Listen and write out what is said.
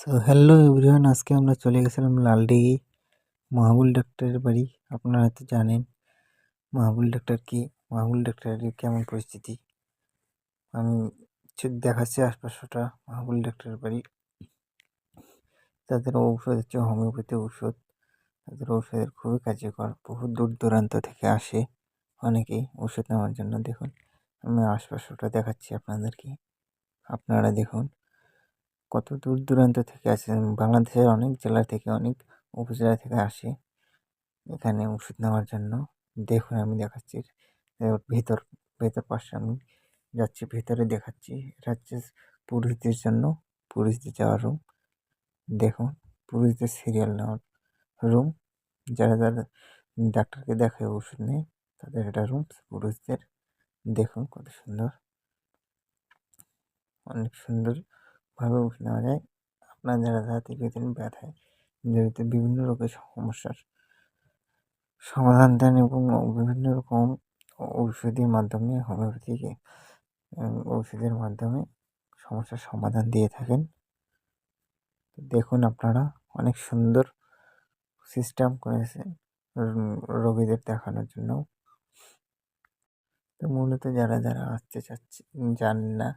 So hello everyone আজকে আমরা চলে গেছিলাম লালডিঘি মাহবুল ডাক্তারের বাড়ি। আপনারা হয়তো জানেন মাহবুল ডাক্তার কি, মাহবুল ডাক্তারের কেমন পরিস্থিতি। আমি দেখাচ্ছি আশপাশটা মাহবুল ডাক্তারের বাড়ি। তাদের ঔষধ হচ্ছে হোমিওপ্যাথি ঔষধ। তাদের ঔষধের খুবই কার্যকর বহু দূর দূরান্ত থেকে আসে অনেকেই ওষুধ নেওয়ার জন্য। দেখুন, আমি আশপাশটা দেখাচ্ছি আপনাদেরকে। আপনারা দেখুন কত দূর দূরান্ত থেকে আসে? বাংলাদেশের অনেক জেলা থেকে, অনেক উপজেলা থেকে আসে এখানে ওষুধ নেওয়ার জন্য। দেখুন, আমি দেখাচ্ছি। ভেতর ভেতর পাশে আমি যাচ্ছি, ভেতরে দেখাচ্ছি। এটা হচ্ছে পুরুষদের জন্য পুরুষদের যাওয়ার রুম দেখুন পুরুষদের সিরিয়াল নেওয়ার রুম যারা যারা ডাক্তারকে দেখায় ওষুধ নেয়, তাদের এটা রুম পুরুষদের দেখুন কত সুন্দর। অনেক সুন্দর ভাবে ওষুধ নেওয়া যায়। আপনার যারা যারা দীর্ঘদিন ব্যথায় জড়িত বিভিন্ন রোগের সমস্যার সমাধান দেন এবং বিভিন্ন রকম ঔষধির মাধ্যমে হোমিওপ্যাথিকে ঔষধের মাধ্যমে সমস্যার সমাধান দিয়ে থাকেন। দেখুন আপনারা অনেক সুন্দর সিস্টেম করেছে রোগীদের দেখানোর জন্য তো মূলত যারা যারা আসতে চাচ্ছে জানেন না